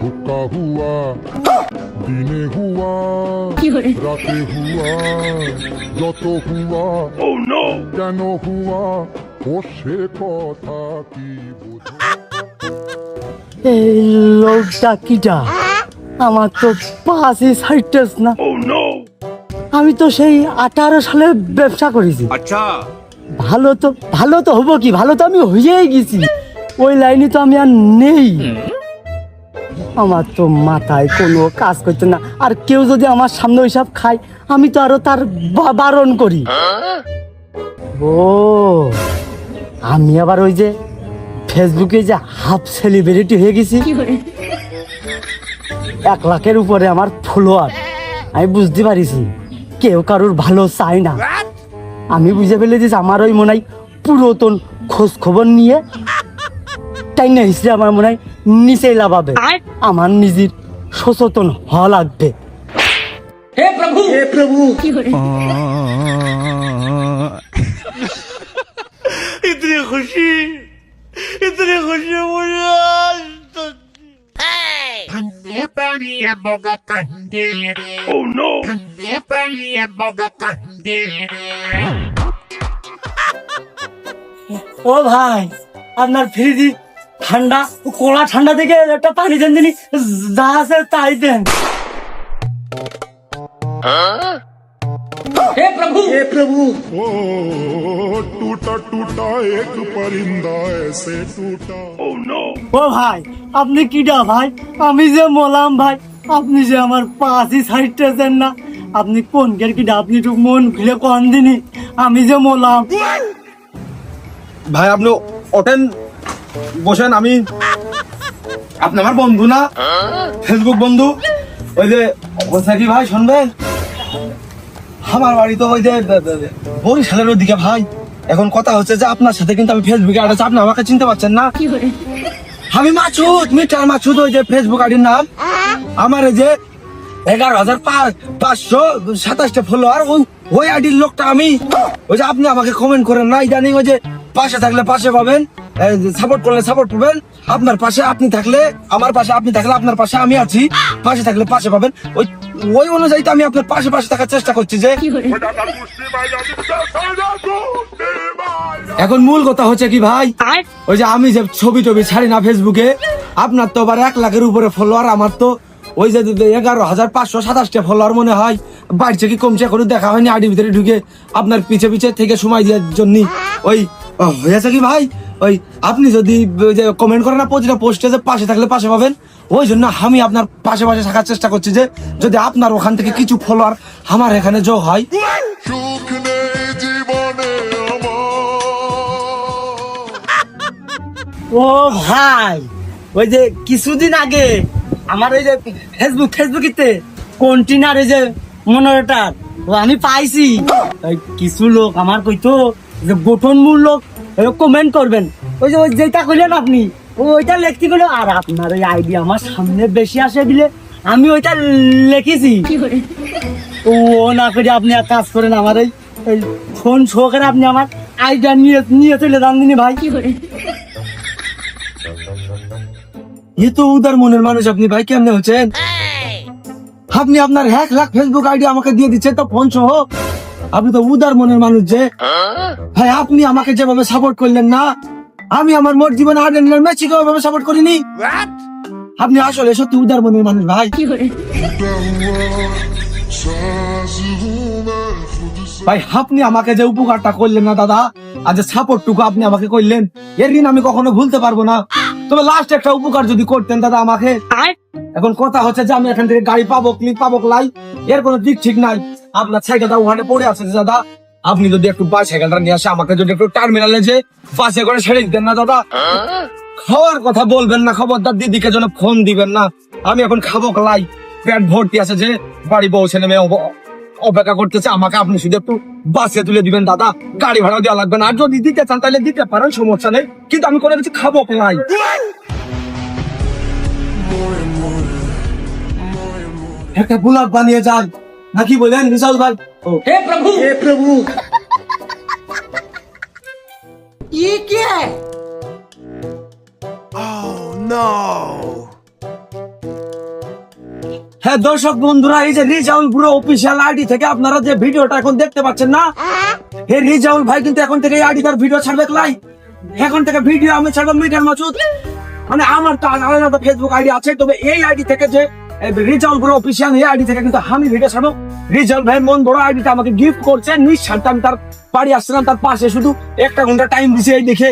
ধোকা হুয়া দিনে হুয়া রাতে হুয়া যত হুয়া কেন হুয়া ও সে কথা কি বোঝো এই লোকটা কিটা আমার তো পাঁচই সাইটেস না আমি তো সেই আঠারো সালে ব্যবসা করেছি अच्छा ভালো তো ভালো তো হবো কি ভালো তো আমি হয়েই গেছি ওই লাইনে তো আমি আর নেই আমার তো মাথায় কোনো কাজ করতে না। আর কেউ যদি আমার সামনে ওইসব খায় আমি তো আরও তার বারণ করি। ও আমি আবার ওই যে ফেসবুকে যে হাফ সেলিব্রিটি হয়ে গেছি। এক লাখের উপরে আমার ফলোয়ার। আমি বুঝতে পারিছি কেউ কারোর ভালো চাই না। আমি বুঝে ফেলেছি যে আমার ওই মনে হয় পুরাতন খোঁজ খবর নিয়ে টাইন হিসেবে আমার মনে হয় নিচে লাভাবে। আমার নিজের সচেতন হওয়া লাগবে। হে প্রভু! হে প্রভু! ইতনি খুশি। ইতনি খুশি মুঝে Oh no! ও ভাই আপনার ফ্রিজি ঠান্ডা কোলা ঠান্ডা থেকে একটা পানি দেন দিনি যা আছে তাই দেন ओ टूटा टूटा एक परिंदा ऐसे टूटा ও ভাই আপনি কিডা ভাই আমি যে মোলাম ভাই আপনি যে আমার পাঁচই সাইডতেছেন না আপনি কোন গের কিডা আপনি একটু মন খুলে কন দিনি আমি যে মোলাম ভাই আপনি ওঠেন বসেন আমি আপনি আমার বন্ধু না? ফেসবুক বন্ধু। ওই যে অবস্থা কি ভাই শুনবেন? আমার বাড়ি তো ওই যে বরিশালের ওদিকে ভাই। এখন কথা হচ্ছে যে আপনার সাথে কিন্তু আমি ফেসবুকে আছে আপনি আমাকে চিনতে পারছেন না? আমি মাছুদ মিটার মাছুদ ওই যে ফেসবুক আইডির নাম। আমার এই যে এগারো হাজার পাঁচশো সাতাশটা ফলোয়ার ওই ওই আইডির লোকটা আমি। ওই যে আপনি আমাকে কমেন্ট করেন না ইদানিং ওই যে পাশে থাকলে পাশে পাবেন। সাপোর্ট করলে সাপোর্ট পাবেন। আপনার পাশে আপনি থাকলে আমার পাশে আপনি থাকলে আপনার পাশে আমি আছি। পাশে থাকলে পাশে পাবেন। ওই ওই অনুযায়ী তো আমি আপনার পাশে পাশে থাকার চেষ্টা করছি যে এখন মূল কথা হচ্ছে কি ভাই? ওই যে আমি যে ছবি টবি ছাড়ি না ফেসবুকে আপনার তো আবার এক লাখের উপরে ফলোয়ার আমার তো ওই যে এগারো হাজার পাঁচশো সাতাশটা ফলোয়ার মনে হয় বাড়ছে কি কমছে? করে দেখা হয়নি আড়ি ভিতরে ঢুকে আপনার পিছে পিছে থেকে সময় দেওয়ার জন্য ওই হয়েছে কি ভাই? ওই আপনি যদি ওই যে কমেন্ট করেন না প্রতিটা পোস্টে যে পাশে থাকলে পাশে পাবেন। ওই জন্য আমি আপনার পাশে পাশে থাকার চেষ্টা করছি যে যদি আপনার ওখান থেকে কিছু ফলোয়ার আমার এখানে যোগ হয়। ও ভাই ওই যে কিছুদিন আগে আমার ওই যে ফেসবুক ফেসবুকিতে কন্টিনার ওই যে মনোরেটার ও আমি পাইছি। কিছু লোক আমার কইতো যে গঠনমূল লোক কমেন্ট করবেন। ওই যে ওই যেটা কইলেন আপনি ওইটা লিখতে গেলে আর আপনার ওই আইডি আমার সামনে বেশি আসে দিলে আমি ওইটা লিখেছি। ও না করে আপনি এক কাজ করেন আমার এই এই ফোন শো করে আপনি আমার আইডিয়া নিয়ে নিয়ে চলে যান দিনি ভাই। এ তো উদার মনের মানুষ আপনি ভাই কেমনে হচ্ছেন? আপনি আপনার এক লাখ ফেসবুক আইডি আমাকে দিয়ে দিচ্ছেন তো ফোন সহ আপনি তো উদার মনের মানুষ যে। হ্যাঁ আপনি আমাকে যেভাবে সাপোর্ট করলেন না আমি আমার মোট জীবনে আর্জেন্টিনার ম্যাচে কেউ ভাবে সাপোর্ট করিনি। আপনি আসলে সত্যি উদার মনের মানুষ ভাই। ভাই আপনি আমাকে যে উপকারটা করলেন না দাদা আর যে সাপোর্টটুকু আপনি আমাকে করলেন এর ঋণ আমি কখনো ভুলতে পারব না। তবে লাস্ট একটা উপকার যদি করতেন দাদা আমাকে। এখন কথা হচ্ছে যে আমি এখান থেকে গাড়ি পাবো ক্লিক পাবো লাই। এর কোনো দিক ঠিক নাই। আপনার সাইকেলটা ওখানে পড়ে আছে দাদা, আপনি যদি একটু বাস সাইকেলটা নিয়ে আসে, আমাকে যদি একটু টার্মিনালে যে পাশে করে ছেড়ে দিতেন না দাদা। খাওয়ার কথা বলবেন না, খবরদার দিদিকে যেন ফোন দিবেন না। আমি এখন খাব লাই পেট ভর্তি আছে যে বাড়ি পৌঁছে নেমে অব- অপেক্ষা করতেছে, আমাকে আপনি শুধু একটু বাসে তুলে দিবেন দাদা। গাড়ি ভাড়া দেওয়া লাগবে না। আর যদি দিতে চান তাহলে দিতে পারেন, সমস্যা নেই। কিন্তু আমি কোনো কিছু খাব লাই একটা গোলাপ বানিয়ে যান। নাকি বলেন বিশাল ভাই ও হে প্রভু হে প্রভু ये क्या है Oh no হ্যাঁ দর্শক বন্ধুরা এই যে রিজাউল পুরো অফিসিয়াল আইডি থেকে আপনারা যে ভিডিওটা এখন দেখতে পাচ্ছেন না এই রিজাউল ভাই কিন্তু এখন থেকে এই আইডি তার ভিডিও ছাড়বে লাই এখন থেকে ভিডিও আমি ছাড়বো মিটার মাসুদ মানে আমার তো আলাদা ফেসবুক আইডি আছে তবে এই আইডি থেকে যে অফিসিয়াল এই আইডি থেকে কিন্তু আমি ভিডিও রিজাউল ভাই মন বড় আইডিটা আমাকে গিফট করছে। নিঃস্বার্থে আমি তার বাড়ি আসছিলাম তার পাশে শুধু একটা ঘণ্টা টাইম দিছে এই দেখে।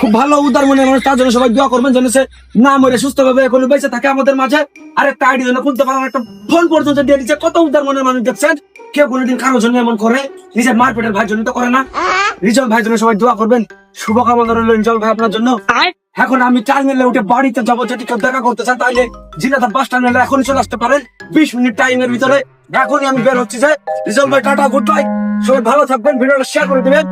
খুব ভালো উদার মনে মানুষ তার জন্য সবাই দোয়া করবেন যেন সে না মরে সুস্থ ভাবে এখন বেঁচে থাকে আমাদের মাঝে। আর একটা আইডি জন্য খুলতে একটা ফোন পর্যন্ত দিয়ে দিচ্ছে। কত উদার মনের মানুষ দেখছেন? কেউ কোনোদিন কারোর জন্য এমন করে নিজের মারপেটের ভাই জন্য তো করে না। রিজল ভাই জন্য সবাই দোয়া করবেন। শুভকামনা রইল রিজল ভাই আপনার জন্য। এখন আমি টার্মিনালে উঠে বাড়িতে যাব, যদি কেউ দেখা করতে চান তাহলে জিনাদা বাস টার্মিনালে এখনই চলে আসতে পারেন। বিশ মিনিট টাইমের ভিতরে এখনই আমি বের হচ্ছি যে। রিজল ভাই, টাটা গুড বাই সবাই ভালো থাকবেন, ভিডিওটা শেয়ার করে দেবেন।